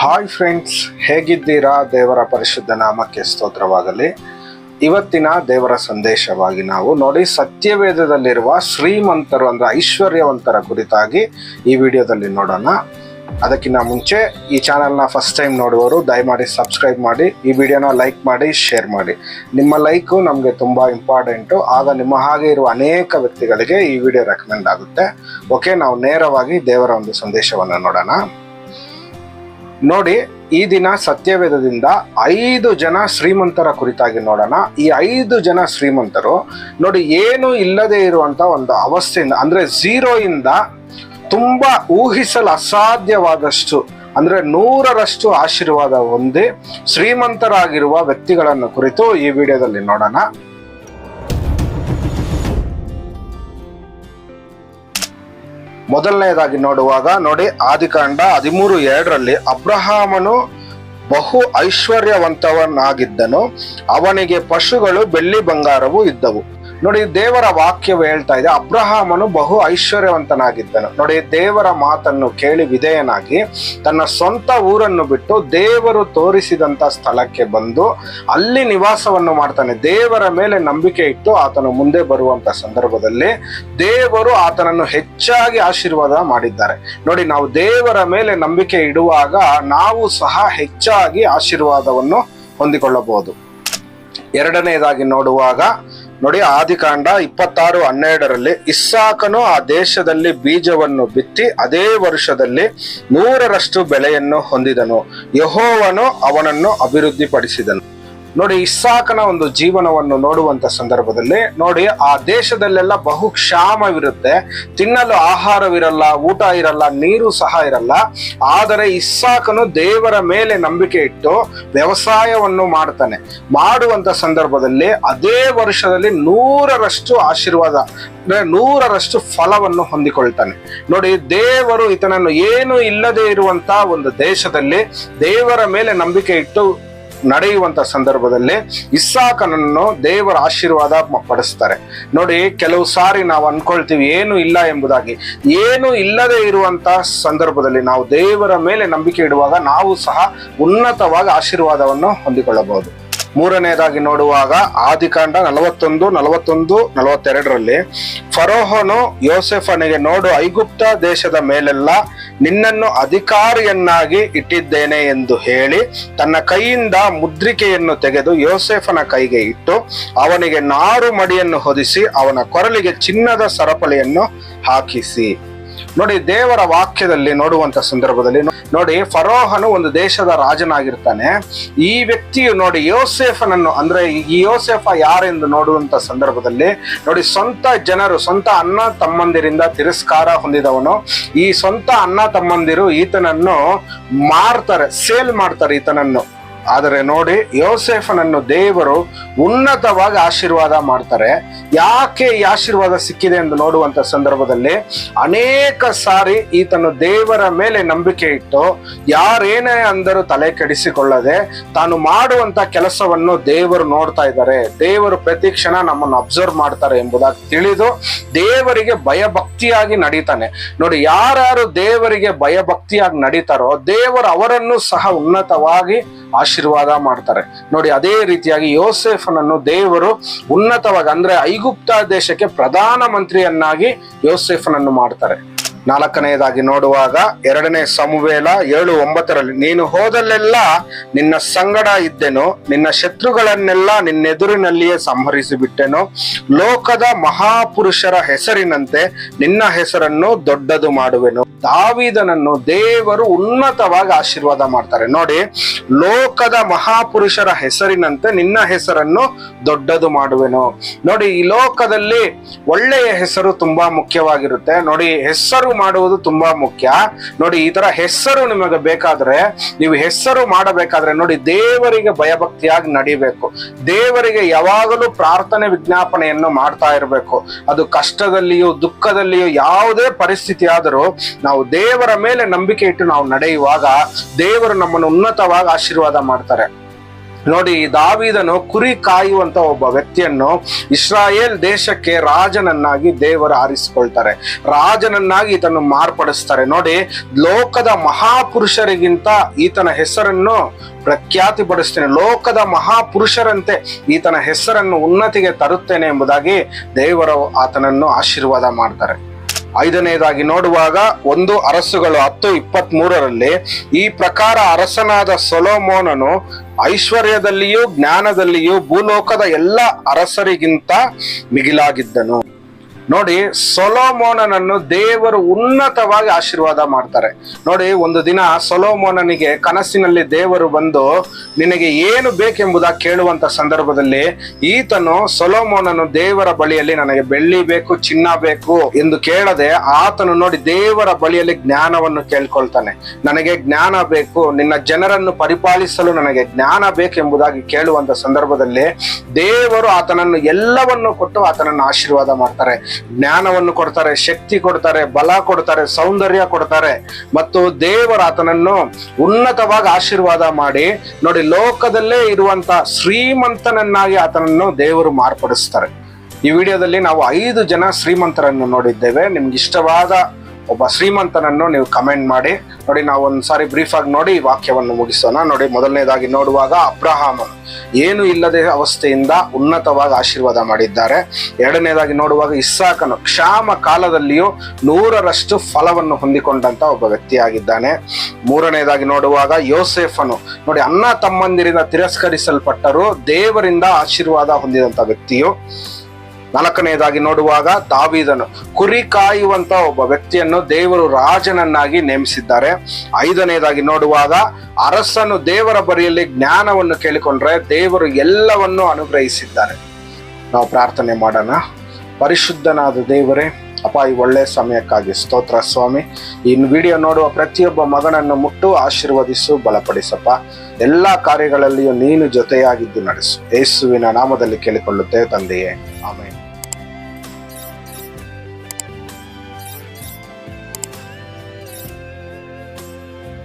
Hi friends, ಹೇಗಿದ್ದೀರಾ? ದೇವರ ಪರಿಶುದ್ಧ ನಾಮಕ್ಕೆ ಸ್ತೋತ್ರವಾಗಲಿ. ಇವತ್ತಿನ ದೇವರ ಸಂದೇಶವಾಗಿ ನಾವು ನೋಡಿ ಸತ್ಯವೇದದಲ್ಲಿರುವ ಶ್ರೀಮಂತರು ಅಂದ್ರೆ ಐಶ್ವರ್ಯವಂತರ ಕುರಿತಾಗಿ ಈ ವಿಡಿಯೋದಲ್ಲಿ ನೋಡೋಣ. ಅದಕ್ಕಿಂತ ಮುಂಚೆ ಈ ಚಾನಲ್ನ ಫಸ್ಟ್ ಟೈಮ್ ನೋಡುವವರು ದಯಮಾಡಿ ಸಬ್ಸ್ಕ್ರೈಬ್ ಮಾಡಿ, ಈ ವಿಡಿಯೋನ ಲೈಕ್ ಮಾಡಿ ಶೇರ್ ಮಾಡಿ. ನಿಮ್ಮ ಲೈಕು ನಮಗೆ ತುಂಬ ಇಂಪಾರ್ಟೆಂಟು ಆಗ ನಿಮ್ಮ ಹಾಗೆ ಇರುವ ಅನೇಕ ವ್ಯಕ್ತಿಗಳಿಗೆ ಈ ವಿಡಿಯೋ ರೆಕಮೆಂಡ್ ಆಗುತ್ತೆ. ಓಕೆ ನಾವು ನೇರವಾಗಿ ದೇವರ ಒಂದು ಸಂದೇಶವನ್ನು ನೋಡೋಣ. ನೋಡಿ, ಈ ದಿನ ಸತ್ಯವೇದದಿಂದ ಐದು ಜನ ಶ್ರೀಮಂತರ ಕುರಿತಾಗಿ ನೋಡೋಣ. ಈ ಐದು ಜನ ಶ್ರೀಮಂತರು ನೋಡಿ, ಏನು ಇಲ್ಲದೆ ಇರುವಂತ ಒಂದು ಅವಸ್ಥೆಯಿಂದ, ಅಂದ್ರೆ ಝೀರೋಯಿಂದ ತುಂಬಾ ಊಹಿಸಲು ಅಸಾಧ್ಯವಾದಷ್ಟು, ಅಂದ್ರೆ ನೂರರಷ್ಟು ಆಶೀರ್ವಾದ ಹೊಂದಿ ಶ್ರೀಮಂತರಾಗಿರುವ ವ್ಯಕ್ತಿಗಳನ್ನು ಕುರಿತು ಈ ವಿಡಿಯೋದಲ್ಲಿ ನೋಡೋಣ. ಮೊದಲನೆಯದಾಗಿ ನೋಡುವಾಗ ನೋಡಿ ಆದಿಕಾಂಡ ಹದಿಮೂರು ಎರಡರಲ್ಲಿ ಅಬ್ರಹಾಮನು ಬಹು ಐಶ್ವರ್ಯವಂತವನಾಗಿದ್ದನು. ಅವನಿಗೆ ಪಶುಗಳು ಬೆಳ್ಳಿ ಬಂಗಾರವೂ ಇದ್ದವು. ನೋಡಿ, ದೇವರ ವಾಕ್ಯವು ಹೇಳ್ತಾ ಇದೆ, ಅಬ್ರಹಾಮನು ಬಹು ಐಶ್ವರ್ಯವಂತನಾಗಿದ್ದನು. ನೋಡಿ, ದೇವರ ಮಾತನ್ನು ಕೇಳಿ ವಿಧೇಯನಾಗಿ ತನ್ನ ಸ್ವಂತ ಊರನ್ನು ಬಿಟ್ಟು ದೇವರು ತೋರಿಸಿದಂತ ಸ್ಥಳಕ್ಕೆ ಬಂದು ಅಲ್ಲಿ ನಿವಾಸವನ್ನು ಮಾಡ್ತಾನೆ. ದೇವರ ಮೇಲೆ ನಂಬಿಕೆ ಇಟ್ಟು ಆತನು ಮುಂದೆ ಬರುವಂತ ಸಂದರ್ಭದಲ್ಲಿ ದೇವರು ಆತನನ್ನು ಹೆಚ್ಚಾಗಿ ಆಶೀರ್ವಾದ ಮಾಡಿದ್ದಾರೆ. ನೋಡಿ, ನಾವು ದೇವರ ಮೇಲೆ ನಂಬಿಕೆ ಇಡುವಾಗ ನಾವು ಸಹ ಹೆಚ್ಚಾಗಿ ಆಶೀರ್ವಾದವನ್ನು ಹೊಂದಿಕೊಳ್ಳಬಹುದು. ಎರಡನೆಯದಾಗಿ ನೋಡುವಾಗ ನೋಡಿ ಆದಿಕಾಂಡ ಇಪ್ಪತ್ತಾರು, ಹನ್ನೆರಡರಲ್ಲಿ ಇಸ್ಸಾಕನು ಆ ದೇಶದಲ್ಲಿ ಬೀಜವನ್ನು ಬಿತ್ತಿ ಅದೇ ವರ್ಷದಲ್ಲಿ ನೂರರಷ್ಟು ಬೆಳೆಯನ್ನು ಹೊಂದಿದನು. ಯಹೋವನು ಅವನನ್ನು ಅಭಿವೃದ್ಧಿಪಡಿಸಿದನು. ನೋಡಿ ಇಸ್ಸಾಕನ ಒಂದು ಜೀವನವನ್ನು ನೋಡುವಂತ ಸಂದರ್ಭದಲ್ಲಿ ನೋಡಿ, ಆ ದೇಶದಲ್ಲೆಲ್ಲ ಬಹು ಕ್ಷಾಮವಿರುತ್ತೆ. ತಿನ್ನಲು ಆಹಾರವಿರಲ್ಲ, ಊಟ ಇರಲ್ಲ, ನೀರು ಸಹ ಇರಲ್ಲ. ಆದರೆ ಇಸ್ಸಾಕನು ದೇವರ ಮೇಲೆ ನಂಬಿಕೆ ಇಟ್ಟು ವ್ಯವಸಾಯವನ್ನು ಮಾಡ್ತಾನೆ. ಮಾಡುವಂತ ಸಂದರ್ಭದಲ್ಲಿ ಅದೇ ವರ್ಷದಲ್ಲಿ ನೂರರಷ್ಟು ಆಶೀರ್ವಾದ, ಅಂದ್ರೆ ನೂರರಷ್ಟು ಫಲವನ್ನು ಹೊಂದಿಕೊಳ್ತಾನೆ. ನೋಡಿ, ದೇವರು ಈತನನ್ನು ಏನು ಇಲ್ಲದೆ ಇರುವಂತ ಒಂದು ದೇಶದಲ್ಲಿ ದೇವರ ಮೇಲೆ ನಂಬಿಕೆ ಇಟ್ಟು ನಡೆಯುವಂತ ಸಂದರ್ಭದಲ್ಲಿ ಇಸ್ಸಾಕನನ್ನು ದೇವರ ಆಶೀರ್ವಾದ ಪಡಿಸ್ತಾರೆ. ನೋಡಿ, ಕೆಲವು ಸಾರಿ ನಾವು ಅನ್ಕೊಳ್ತೀವಿ, ಏನು ಇಲ್ಲ ಎಂಬುದಾಗಿ. ಏನು ಇಲ್ಲದೆ ಇರುವಂತಹ ಸಂದರ್ಭದಲ್ಲಿ ನಾವು ದೇವರ ಮೇಲೆ ನಂಬಿಕೆ ಇಡುವಾಗ ನಾವು ಸಹ ಉನ್ನತವಾಗಿ ಆಶೀರ್ವಾದವನ್ನು ಹೊಂದಿಕೊಳ್ಳಬಹುದು. ಮೂರನೆಯದಾಗಿ ನೋಡುವಾಗ ಆದಿಕಾಂಡ ನಲವತ್ತೊಂದು ನಲವತ್ತೊಂದು, ನಲವತ್ತೆರಡರಲ್ಲಿ ಫರೋಹನು ಯೋಸೆಫನಿಗೆ ನೋಡು, ಐಗುಪ್ತ ದೇಶದ ಮೇಲೆಲ್ಲ ನಿನ್ನನ್ನು ಅಧಿಕಾರಿಯನ್ನಾಗಿ ಇಟ್ಟಿದ್ದೇನೆ ಎಂದು ಹೇಳಿ ತನ್ನ ಕೈಯಿಂದ ಮುದ್ರಿಕೆಯನ್ನು ತೆಗೆದು ಯೋಸೆಫನ ಕೈಗೆ ಇಟ್ಟು ಅವನಿಗೆ ನಾರು ಮಡಿಯನ್ನು ಹೊದಿಸಿ ಅವನ ಕೊರಳಿಗೆ ಚಿನ್ನದ ಸರಪಳಿಯನ್ನು ಹಾಕಿಸಿ. ನೋಡಿ, ದೇವರ ವಾಕ್ಯದಲ್ಲಿ ನೋಡುವಂತ ಸಂದರ್ಭದಲ್ಲಿ ನೋಡಿ, ಫರೋಹನು ಒಂದು ದೇಶದ ರಾಜನಾಗಿರ್ತಾನೆ. ಈ ವ್ಯಕ್ತಿಯು ನೋಡಿ, ಯೋಸೇಫನನ್ನು ಅಂದ್ರೆ ಈ ಯೋಸೇಫ ಯಾರೆಂದು ನೋಡುವಂತ ಸಂದರ್ಭದಲ್ಲಿ ನೋಡಿ, ಸ್ವಂತ ಜನರು, ಸ್ವಂತ ಅಣ್ಣ ತಮ್ಮಂದಿರಿಂದ ತಿರಸ್ಕಾರ ಹೊಂದಿದವನು. ಈ ಸ್ವಂತ ಅಣ್ಣ ತಮ್ಮಂದಿರು ಈತನನ್ನು ಮಾರ್ತಾರೆ, ಸೇಲ್ ಮಾಡ್ತಾರೆ ಈತನನ್ನು. ಆದರೆ ನೋಡಿ, ಯೋಸೇಫನನ್ನು ದೇವರು ಉನ್ನತವಾಗಿ ಆಶೀರ್ವಾದ ಮಾಡ್ತಾರೆ. ಯಾಕೆ ಈ ಆಶೀರ್ವಾದ ಸಿಕ್ಕಿದೆ ಎಂದು ನೋಡುವಂತ ಸಂದರ್ಭದಲ್ಲಿ ಅನೇಕ ಸಾರಿ ಈತನು ದೇವರ ಮೇಲೆ ನಂಬಿಕೆ ಇಟ್ಟು, ಯಾರೇನೇ ಅಂದರೂ ತಲೆ ಕೆಡಿಸಿಕೊಳ್ಳದೆ ತಾನು ಮಾಡುವಂತ ಕೆಲಸವನ್ನು ದೇವರು ನೋಡ್ತಾ ಇದ್ದಾರೆ. ದೇವರು ಪ್ರತಿ ಕ್ಷಣ ನಮ್ಮನ್ನು ಅಬ್ಸರ್ವ್ ಮಾಡ್ತಾರೆ ಎಂಬುದಾಗಿ ತಿಳಿದು ದೇವರಿಗೆ ಭಯಭಕ್ತಿಯಾಗಿ ನಡೀತಾನೆ. ನೋಡಿ, ಯಾರ್ಯಾರು ದೇವರಿಗೆ ಭಯಭಕ್ತಿಯಾಗಿ ನಡೀತಾರೋ ದೇವರು ಅವರನ್ನು ಸಹ ಉನ್ನತವಾಗಿ ಆಶೀರ್ವಾದ ಮಾಡ್ತಾರೆ. ನೋಡಿ, ಅದೇ ರೀತಿಯಾಗಿ ಯೋಸೆಫನನ್ನು ದೇವರು ಉನ್ನತವಾಗಿ, ಅಂದ್ರೆ ಐಗುಪ್ತ ದೇಶಕ್ಕೆ ಪ್ರಧಾನ ಮಂತ್ರಿಯನ್ನಾಗಿ ಯೋಸೆಫನನ್ನು ಮಾಡ್ತಾರೆ. ನಾಲ್ಕನೆಯದಾಗಿ ನೋಡುವಾಗ ಎರಡನೇ ಸಮುವೇಲ ಏಳು ಒಂಬತ್ತರಲ್ಲಿ, ನೀನು ಹೋದಲ್ಲೆಲ್ಲ ನಿನ್ನ ಸಂಗಡ ಇದ್ದೆನು, ನಿನ್ನ ಶತ್ರುಗಳನ್ನೆಲ್ಲ ನಿನ್ನೆದುರಿನಲ್ಲಿಯೇ ಸಂಹರಿಸಿ ಬಿಟ್ಟೆನು ಲೋಕದ ಮಹಾಪುರುಷರ ಹೆಸರಿನಂತೆ ನಿನ್ನ ಹೆಸರನ್ನು ದೊಡ್ಡದು ಮಾಡುವೆನು. ದಾವಿದನನ್ನು ದೇವರು ಉನ್ನತವಾಗಿ ಆಶೀರ್ವಾದ ಮಾಡ್ತಾರೆ. ನೋಡಿ, ಲೋಕದ ಮಹಾಪುರುಷರ ಹೆಸರಿನಂತೆ ನಿನ್ನ ಹೆಸರನ್ನು ದೊಡ್ಡದು ಮಾಡುವೆನು. ನೋಡಿ, ಈ ಲೋಕದಲ್ಲಿ ಒಳ್ಳೆಯ ಹೆಸರು ತುಂಬಾ ಮುಖ್ಯವಾಗಿರುತ್ತೆ. ನೋಡಿ, ಹೆಸರು ಮಾಡುವುದು ತುಂಬಾ ಮುಖ್ಯ. ನೋಡಿ, ಈ ತರ ಹೆಸರು ನಿಮಗೆ ಬೇಕಾದ್ರೆ ನೀವು ಹೆಸರು ಮಾಡಬೇಕಾದ್ರೆ ನೋಡಿ, ದೇವರಿಗೆ ಭಯಭಕ್ತಿಯಾಗಿ ನಡಿಬೇಕು. ದೇವರಿಗೆ ಯಾವಾಗಲೂ ಪ್ರಾರ್ಥನೆ ವಿಜ್ಞಾಪನೆಯನ್ನು ಮಾಡ್ತಾ ಇರಬೇಕು. ಅದು ಕಷ್ಟದಲ್ಲಿಯೂ, ದುಃಖದಲ್ಲಿಯೂ ಯಾವುದೇ ಪರಿಸ್ಥಿತಿ ಆದರೂ ನಾವು ದೇವರ ಮೇಲೆ ನಂಬಿಕೆ ಇಟ್ಟು ನಾವು ನಡೆಯುವಾಗ ದೇವರು ನಮ್ಮನ್ನು ಉನ್ನತವಾಗಿ ಆಶೀರ್ವಾದ ಮಾಡ್ತಾರೆ. ನೋಡಿ, ದಾವಿದನು ಕುರಿ ಕಾಯುವಂತ ಒಬ್ಬ ವ್ಯಕ್ತಿಯನ್ನು ಇಸ್ರಾಯೇಲ್ ದೇಶಕ್ಕೆ ರಾಜನನ್ನಾಗಿ ದೇವರು ಆರಿಸಿಕೊಳ್ತಾರೆ. ರಾಜನನ್ನಾಗಿ ಈತನು ಮಾರ್ಪಡಿಸ್ತಾರೆ. ನೋಡಿ, ಲೋಕದ ಮಹಾಪುರುಷರಿಗಿಂತ ಈತನ ಹೆಸರನ್ನು ಪ್ರಖ್ಯಾತಿ ಪಡಿಸ್ತೇನೆ ಲೋಕದ ಮಹಾಪುರುಷರಂತೆ ಈತನ ಹೆಸರನ್ನು ಉನ್ನತಿಗೆ ತರುತ್ತೇನೆ ಎಂಬುದಾಗಿ ದೇವರು ಆತನನ್ನು ಆಶೀರ್ವಾದ ಮಾಡ್ತಾರೆ. ಐದನೇದಾಗಿ ನೋಡುವಾಗ, ಒಂದು ಅರಸುಗಳು ಹತ್ತು ಇಪ್ಪತ್ತ್ ಮೂರರಲ್ಲಿ ಈ ಪ್ರಕಾರ ಅರಸನಾದ ಸೊಲೋಮೋನನು ಐಶ್ವರ್ಯದಲ್ಲಿಯೂ ಜ್ಞಾನದಲ್ಲಿಯೂ ಭೂಲೋಕದ ಎಲ್ಲ ಅರಸರಿಗಿಂತ ಮಿಗಿಲಾಗಿದ್ದನು. ನೋಡಿ ಸೊಲೋಮೋನನನ್ನು ದೇವರು ಉನ್ನತವಾಗಿ ಆಶೀರ್ವಾದ ಮಾಡ್ತಾರೆ. ನೋಡಿ ಒಂದು ದಿನ ಸೊಲೋಮೋನನಿಗೆ ಕನಸಿನಲ್ಲಿ ದೇವರು ಬಂದು, ನಿನಗೆ ಏನು ಬೇಕೆಂಬುದಾಗಿ ಕೇಳುವಂತ ಸಂದರ್ಭದಲ್ಲಿ ಈತನು ಸೊಲೋಮೋನನು ದೇವರ ಬಳಿಯಲ್ಲಿ ನನಗೆ ಬೆಳ್ಳಿ ಬೇಕು, ಚಿನ್ನ ಬೇಕು ಎಂದು ಕೇಳದೆ ಆತನು ನೋಡಿ ದೇವರ ಬಳಿಯಲ್ಲಿ ಜ್ಞಾನವನ್ನು ಕೇಳ್ಕೊಳ್ತಾನೆ. ನನಗೆ ಜ್ಞಾನ ಬೇಕು, ನಿನ್ನ ಜನರನ್ನು ಪರಿಪಾಲಿಸಲು ನನಗೆ ಜ್ಞಾನ ಬೇಕೆಂಬುದಾಗಿ ಕೇಳುವಂತ ಸಂದರ್ಭದಲ್ಲಿ ದೇವರು ಆತನನ್ನು ಎಲ್ಲವನ್ನು ಕೊಟ್ಟು ಆತನನ್ನು ಆಶೀರ್ವಾದ ಮಾಡ್ತಾರೆ. ಜ್ಞಾನವನ್ನು ಕೊಡ್ತಾರೆ, ಶಕ್ತಿ ಕೊಡ್ತಾರೆ, ಬಲ ಕೊಡ್ತಾರೆ, ಸೌಂದರ್ಯ ಕೊಡ್ತಾರೆ. ಮತ್ತು ದೇವರು ಆತನನ್ನು ಉನ್ನತವಾಗಿ ಆಶೀರ್ವಾದ ಮಾಡಿ, ನೋಡಿ ಲೋಕದಲ್ಲೇ ಇರುವಂತ ಶ್ರೀಮಂತನನ್ನಾಗಿ ಆತನನ್ನು ದೇವರು ಮಾರ್ಪಡಿಸ್ತಾರೆ. ಈ ವಿಡಿಯೋದಲ್ಲಿ ನಾವು ಐದು ಜನ ಶ್ರೀಮಂತರನ್ನು ನೋಡಿದ್ದೇವೆ. ನಿಮ್ಗೆ ಇಷ್ಟವಾದ ಒಬ್ಬ ಶ್ರೀಮಂತನನ್ನು ನೀವು ಕಮೆಂಟ್ ಮಾಡಿ. ನೋಡಿ, ನಾವು ಒಂದ್ಸಾರಿ ಬ್ರೀಫ್ ಆಗಿ ನೋಡಿ ವಾಕ್ಯವನ್ನು ಮುಗಿಸೋಣ. ನೋಡಿ, ಮೊದಲನೇದಾಗಿ ನೋಡುವಾಗ ಅಬ್ರಹಾಮನು ಏನು ಇಲ್ಲದೆ ಅವಸ್ಥೆಯಿಂದ ಉನ್ನತವಾಗಿ ಆಶೀರ್ವಾದ ಮಾಡಿದ್ದಾರೆ. ಎರಡನೇದಾಗಿ ನೋಡುವಾಗ ಇಸ್ಸಾಕನು ಕ್ಷಾಮ ಕಾಲದಲ್ಲಿಯೂ ನೂರರಷ್ಟು ಫಲವನ್ನು ಹೊಂದಿಕೊಂಡಂತ ಒಬ್ಬ ವ್ಯಕ್ತಿಯಾಗಿದ್ದಾನೆ. ಮೂರನೇದಾಗಿ ನೋಡುವಾಗ ಯೋಸೇಫನು, ನೋಡಿ, ಅಣ್ಣ ತಮ್ಮಂದಿರಿಂದ ತಿರಸ್ಕರಿಸಲ್ಪಟ್ಟರು ದೇವರಿಂದ ಆಶೀರ್ವಾದ ಹೊಂದಿದಂತ ವ್ಯಕ್ತಿಯು ನಾಲ್ಕನೆಯದಾಗಿ ನೋಡುವಾಗ ದಾವಿದನು ಕುರಿ ಕಾಯುವಂತ ಒಬ್ಬ ವ್ಯಕ್ತಿಯನ್ನು ದೇವರು ರಾಜನನ್ನಾಗಿ ನೇಮಿಸಿದ್ದಾರೆ. ಐದನೆಯದಾಗಿ ನೋಡುವಾಗ ಅರಸನು ದೇವರ ಬರಿಯಲ್ಲಿ ಜ್ಞಾನವನ್ನು ಕೇಳಿಕೊಂಡ್ರೆ ದೇವರು ಎಲ್ಲವನ್ನು ಅನುಗ್ರಹಿಸಿದ್ದಾರೆ. ನಾವು ಪ್ರಾರ್ಥನೆ ಮಾಡೋಣ. ಪರಿಶುದ್ಧನಾದ ದೇವರೇ, ಅಪ್ಪ, ಈ ಒಳ್ಳೆಯ ಸಮಯಕ್ಕಾಗಿ ಸ್ತೋತ್ರ ಸ್ವಾಮಿ. ಈ ವಿಡಿಯೋ ನೋಡುವ ಪ್ರತಿಯೊಬ್ಬ ಮಗನನ್ನು ಮುಟ್ಟು ಆಶೀರ್ವದಿಸು, ಬಲಪಡಿಸಪ್ಪ. ಎಲ್ಲ ಕಾರ್ಯಗಳಲ್ಲಿಯೂ ನೀನು ಜೊತೆಯಾಗಿದ್ದು ನಡೆಸು. ಯೇಸುವಿನ ನಾಮದಲ್ಲಿ ಕೇಳಿಕೊಳ್ಳುತ್ತೆ ತಂದೆಯೇ. ಆಮೇಲೆ